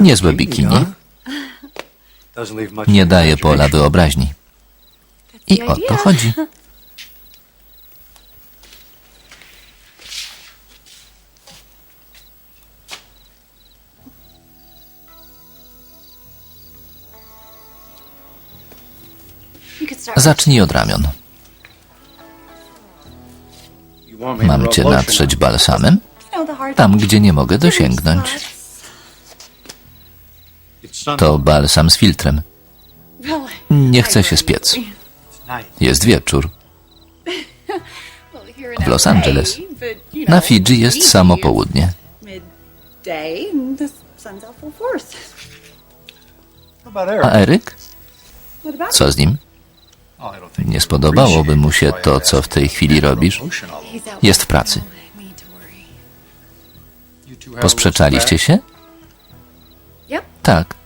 Niezłe bikini. Nie daje pola wyobraźni. I o to chodzi. Zacznij od ramion. Mam cię natrzeć balsamem? Tam, gdzie nie mogę dosięgnąć. To balsam z filtrem. Nie chcę się spiec. Jest wieczór. W Los Angeles. Na Fidżi jest samo południe. A Eryk? Co z nim? Nie spodobałoby mu się to, co w tej chwili robisz. Jest w pracy. Posprzeczaliście się? Tak.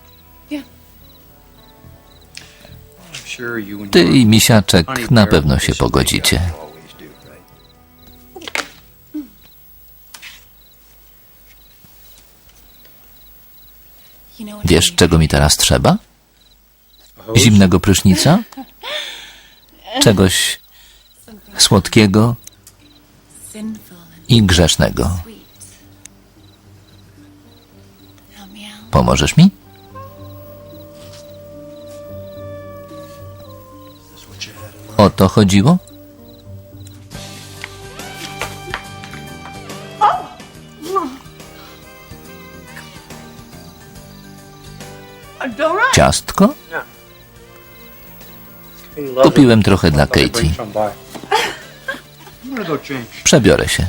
Ty i misiaczek na pewno się pogodzicie. Wiesz, czego mi teraz trzeba? Zimnego prysznica? Czegoś słodkiego i grzesznego. Pomożesz mi? To chodziło? Ciastko? Kupiłem trochę dla Katie. Przebiorę się.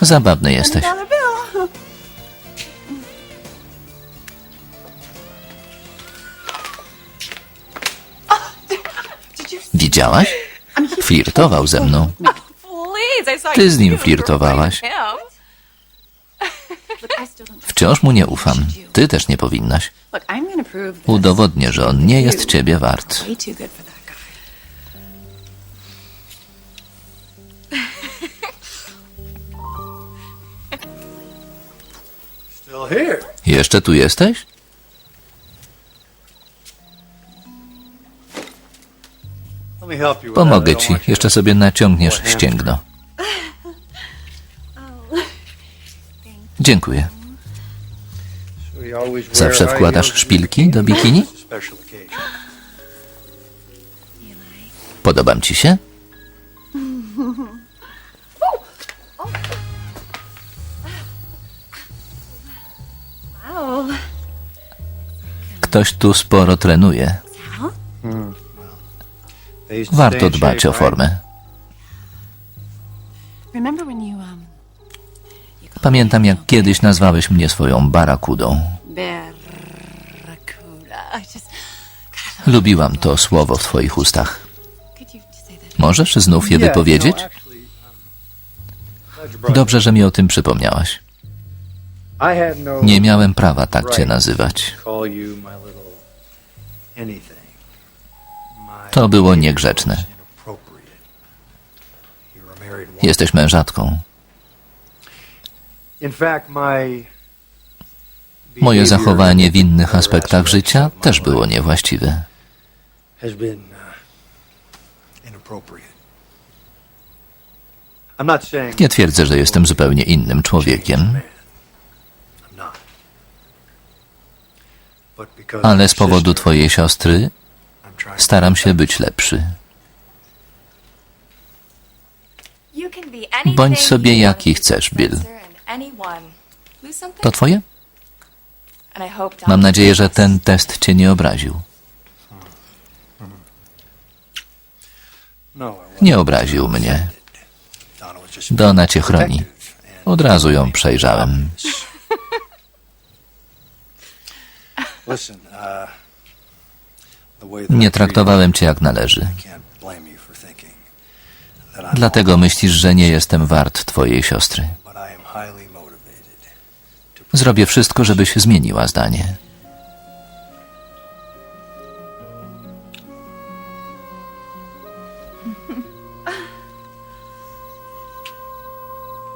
Zabawny jesteś. Widziałaś? Flirtował ze mną. Ty z nim flirtowałaś. Wciąż mu nie ufam. Ty też nie powinnaś. Udowodnię, że on nie jest ciebie wart. Jeszcze tu jesteś? Pomogę ci. Jeszcze sobie naciągniesz ścięgno. Dziękuję. Zawsze wkładasz szpilki do bikini? Podobam ci się? Ktoś tu sporo trenuje. Warto dbać o formę. Pamiętam, jak kiedyś nazwałeś mnie swoją barakudą. Lubiłam to słowo w twoich ustach. Możesz znów je wypowiedzieć? Dobrze, że mi o tym przypomniałaś. Nie miałem prawa tak cię nazywać. To było niegrzeczne. Jesteś mężatką. Moje zachowanie w innych aspektach życia też było niewłaściwe. Nie twierdzę, że jestem zupełnie innym człowiekiem, ale z powodu twojej siostry staram się być lepszy. Bądź sobie jaki chcesz, Bill. To twoje? Mam nadzieję, że ten test cię nie obraził. Nie obraził mnie. Dona cię chroni. Od razu ją przejrzałem. Nie traktowałem cię jak należy. Dlatego myślisz, że nie jestem wart twojej siostry. Zrobię wszystko, żebyś zmieniła zdanie.